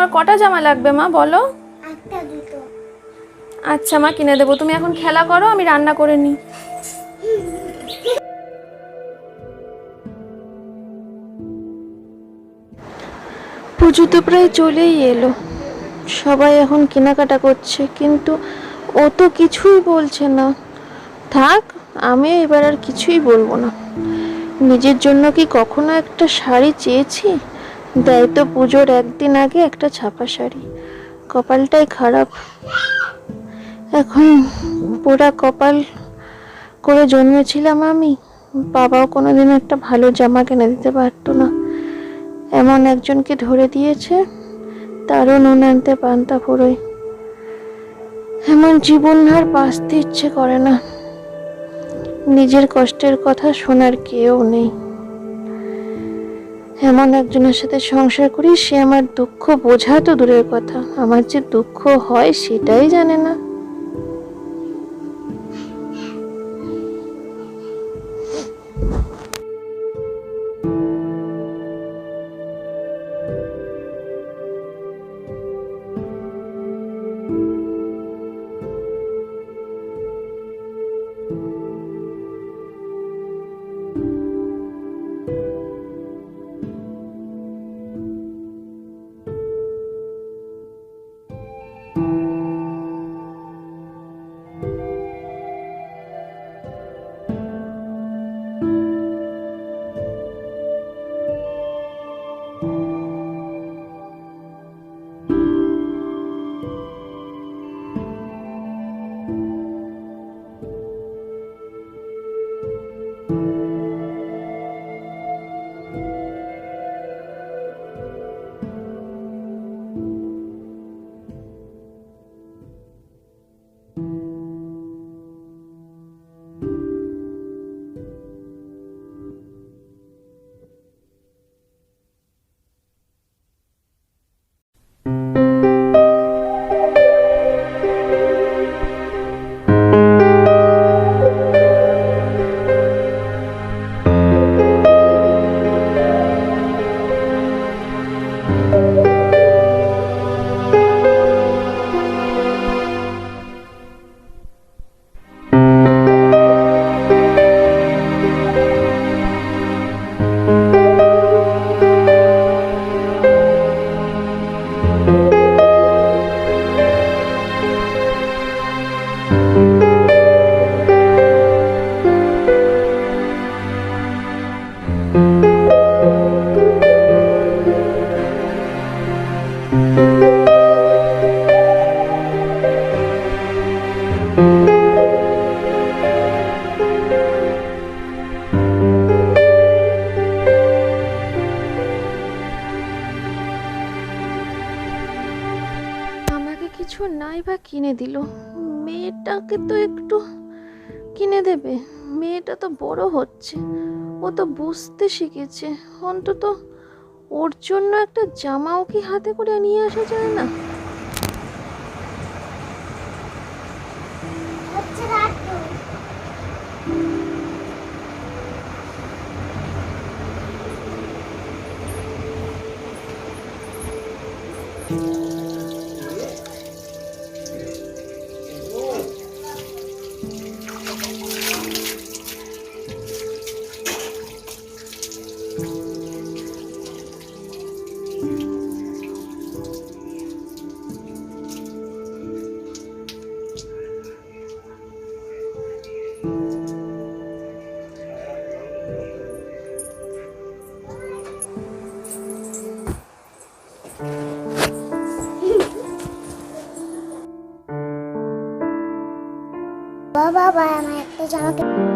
তোমার কটা জামা লাগবে মা? বলো। আচ্ছা মা কিনে দেবো। তুমি এখন খেলা করো আমি রান্না করে নিই। পুজো তো প্রায় চলেই এলো। সবাই এখন কেনাকাটা করছে কিন্তু ও তো কিছুই বলছে না। থাক আমি এবার আর কিছুই বলব না। নিজের জন্য কি কখনো একটা শাড়ি চেয়েছি? দেয় তো পুজোর একদিন আগে একটা ছাপা শাড়ি। কপালটাই খারাপ। এখন পোড়া কপাল করে জন্মেছিলাম আমি। বাবাও কোনোদিন একটা ভালো জামা কিনে দিতে পারতো না। এমন একজনকে ধরে দিয়েছে, তারও নুন আনতে পান্তা ফুরোয়। এমন জীবন আর বাঁচতে ইচ্ছে করে না। নিজের কষ্টের কথা শোনার কেউ নেই। এমন একজনের সাথে সংসার করি, সে আমার দুঃখ বোঝা তো দূরের কথা। আমার যে দুঃখ হয়, সেটাই জানে না। কিনে দিল। মেয়েটাকে তো একটু কিনে দেবে। মেয়েটা তো বড় হচ্ছে। ও তো বুঝতে শিখেছে। অন্তত ওর জন্য একটা জামাও কি হাতে করে নিয়ে আসা যায় না? আমার একটা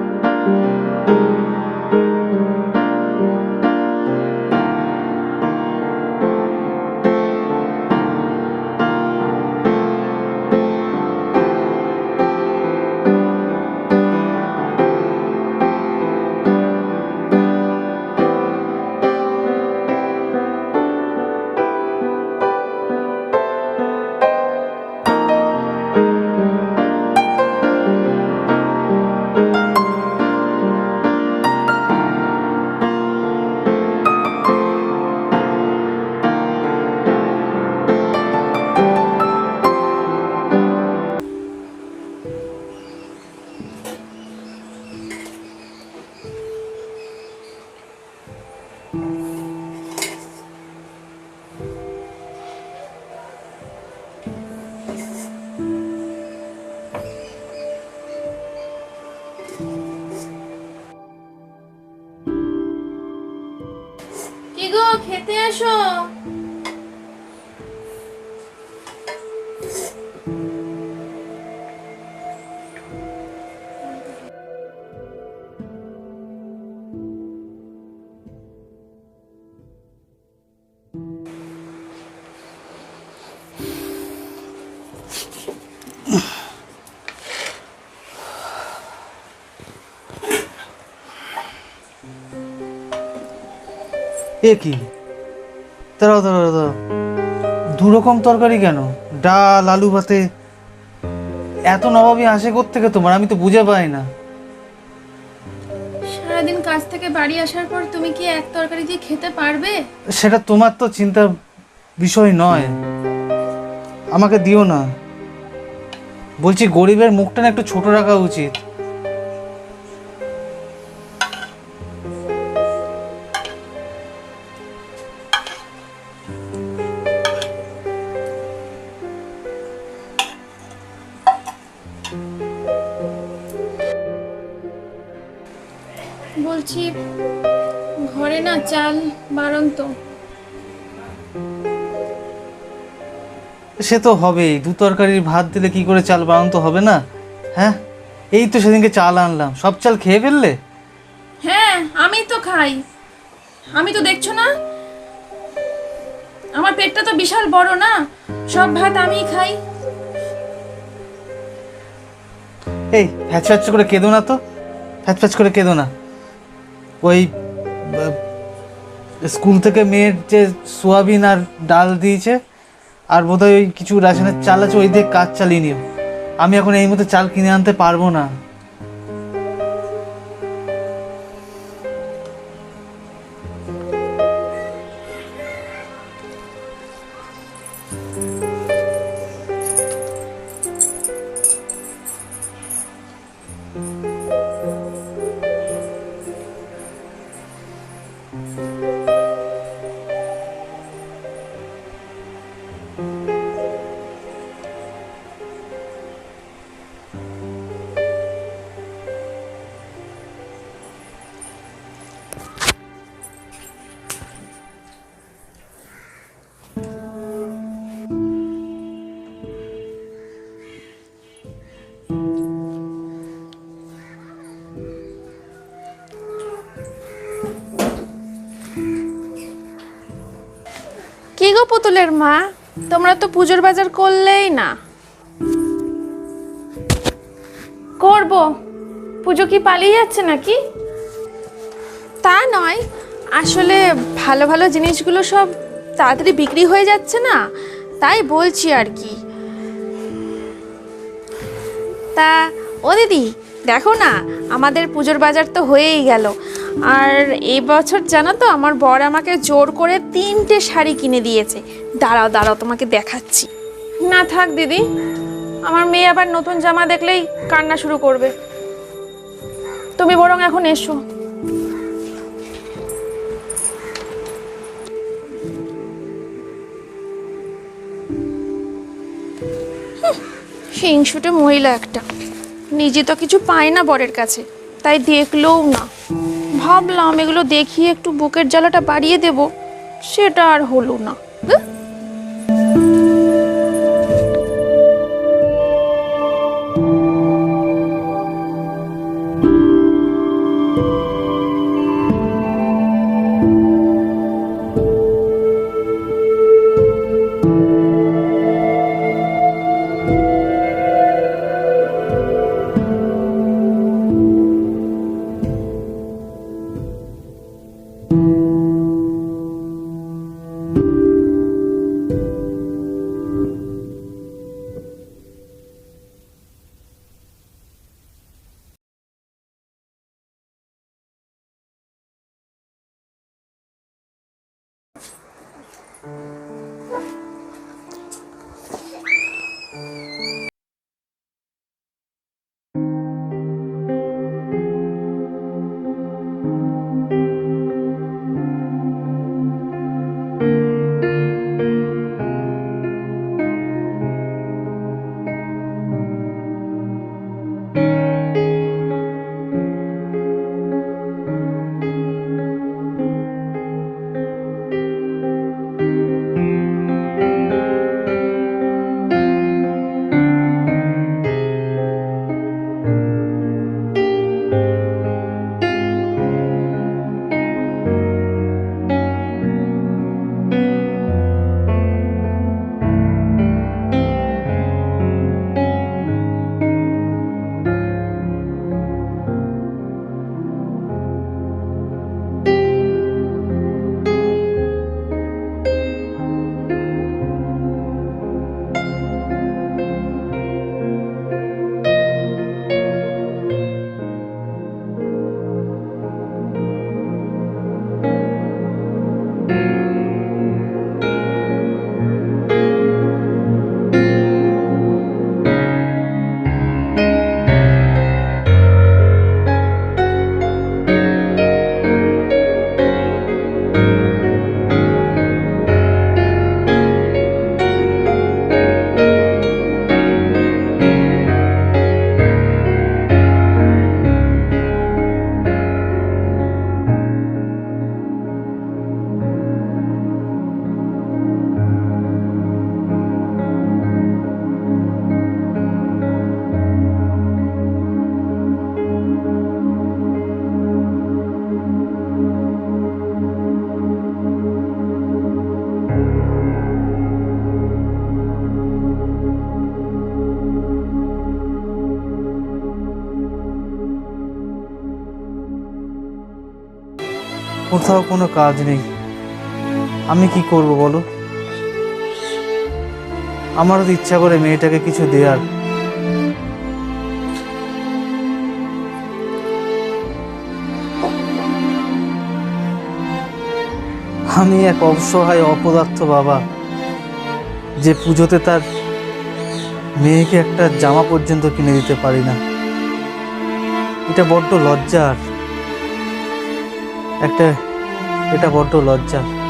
এ কি? দাঁড়াও দাঁড়াও দাঁড়াও। দু রকম তরকারি কেন? ডাল আলু ভাতে। এত নবাবী আসে থেকে তোমার? আমি তো বুঝে পাই না। সারাদিন কাজ থেকে বাড়ি আসার পর তুমি কি এক তরকারি দিয়ে খেতে পারবে? সেটা তোমার তো চিন্তার বিষয় নয়। আমাকে দিও না। বলছি গরিবের মুখটা না একটু ছোট রাখা উচিত। বলছি ঘরে না চাল বারন্ত সে তো হবেই দু তরকারির ভাত দিলে কি করে চাল বানানো তো হবে না? হ্যাঁ? এই তো সেদিনকে চাল আনলাম। সব চাল খেয়ে ফেললে? হ্যাঁ আমি তো খাই। আমি তো দেখছ না? আমার পেটটা তো বিশাল বড় না? সব ভাত আমিই খাই। এই ফ্যাচ ফ্যাচ করে কেঁদো না তো। ফ্যাচ ফ্যাচ করে কেঁদো না। ওই স্কুল থেকে মেয়ের যে সোয়াবিন আর ডাল দিয়েছে, আর বোধহয় ওই কিছু রেশনের চাল আছে, ওই দিয়ে কাজ চালিয়ে নিও। আমি এখন এই মতো চাল কিনে আনতে পারব না। পুতুলের মা, তোমরা তো পুজোর বাজার করলেই না। করব। পুজো কি পালিয়ে যাচ্ছে নাকি? তা নয়। আসলে ভালো ভালো জিনিসগুলো সব তাড়াতাড়ি বিক্রি হয়ে যাচ্ছে না, তাই বলছি আর কি। তা, ও দিদি, দেখো না, আমাদের পুজোর বাজার তো হয়েই গেল। আর এই বছর জানো তো, আমার বর আমাকে জোর করে তিনটে শাড়ি কিনে দিয়েছে। দাঁড়াও দাঁড়াও, তোমাকে দেখাচ্ছি। না থাক দিদি, আমার মেয়ে আবার নতুন জামা দেখলেই কান্না শুরু করবে। তুমি বরং এখন এসো। হিংসুটে মহিলা একটা। নিজে তো কিছু পায় না বরের কাছে, তাই দেখলেও না। ভাবলাম এগুলো দেখিয়ে একটু বুকের জ্বালাটা বাড়িয়ে দেব সেটা আর হলো না। কোথাও কোনো কাজ নেই। আমি কি করব বলো? আমারও ইচ্ছা করে মেয়েটাকে কিছু দেওয়ার আমি এক অসহায় অপদার্থ বাবা, যে পুজোতে তার মেয়েকে একটা জামা পর্যন্ত কিনে দিতে পারি না। এটা বড্ড লজ্জার। একটা এটা বড্ড লজ্জার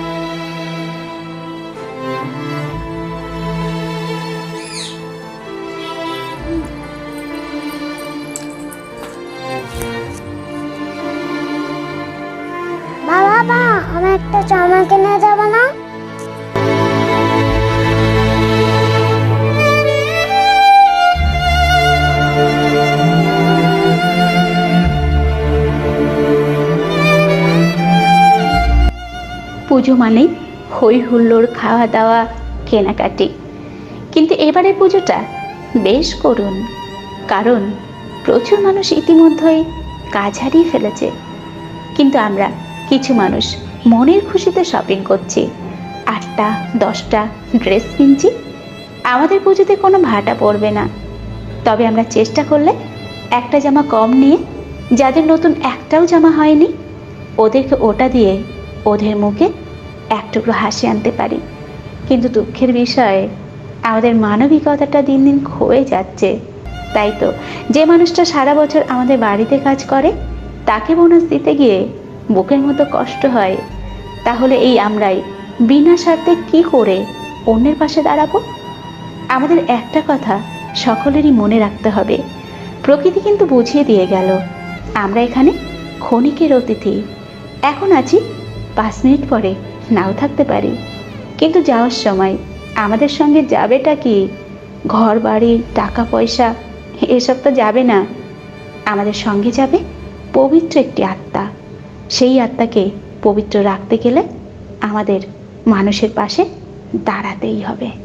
পুজো মানেই হই হুল্লোড় খাওয়া দাওয়া, কেনাকাটি। কিন্তু এবারে পুজোটা বেশ করুন কারণ প্রচুর মানুষ ইতিমধ্যেই কাজ হারিয়ে ফেলেছে। কিন্তু আমরা কিছু মানুষ মনের খুশিতে শপিং করছি। আটটা, দশটা ড্রেস কিনছি। আমাদের পুজোতে কোনো ভাটা পড়বে না। তবে আমরা চেষ্টা করলে একটা জামা কম নিয়ে, যাদের নতুন একটাও জামা হয়নি, ওদেরকে ওটা দিয়ে ওদের মুখে এক টুকরো হাসি আনতে পারি। কিন্তু দুঃখের বিষয়, আমাদের মানবিকতাটা দিন দিন ক্ষয়ে যাচ্ছে। তাই তো, যে মানুষটা সারা বছর আমাদের বাড়িতে কাজ করে, তাকে বোনাস দিতে গিয়ে বুকের মতো কষ্ট হয়। তাহলে এই আমরাই বিনা স্বার্থে কি করে অন্যের পাশে দাঁড়াবো? আমাদের একটা কথা সকলেরই মনে রাখতে হবে। প্রকৃতি কিন্তু বুঝিয়ে দিয়ে গেল, আমরা এখানে ক্ষণিকের অতিথি। এখন আছি পাঁচ মিনিট পরে। নাও থাকতে পারি। কিন্তু যাওয়ার সময় আমাদের সঙ্গে যাবেটা কি? ঘর বাড়ি টাকা পয়সা এসব তো যাবে না। আমাদের সঙ্গে যাবে পবিত্র একটি আত্মা। সেই আত্মাকে পবিত্র রাখতে গেলে আমাদের মানুষের পাশে দাঁড়াতেই হবে।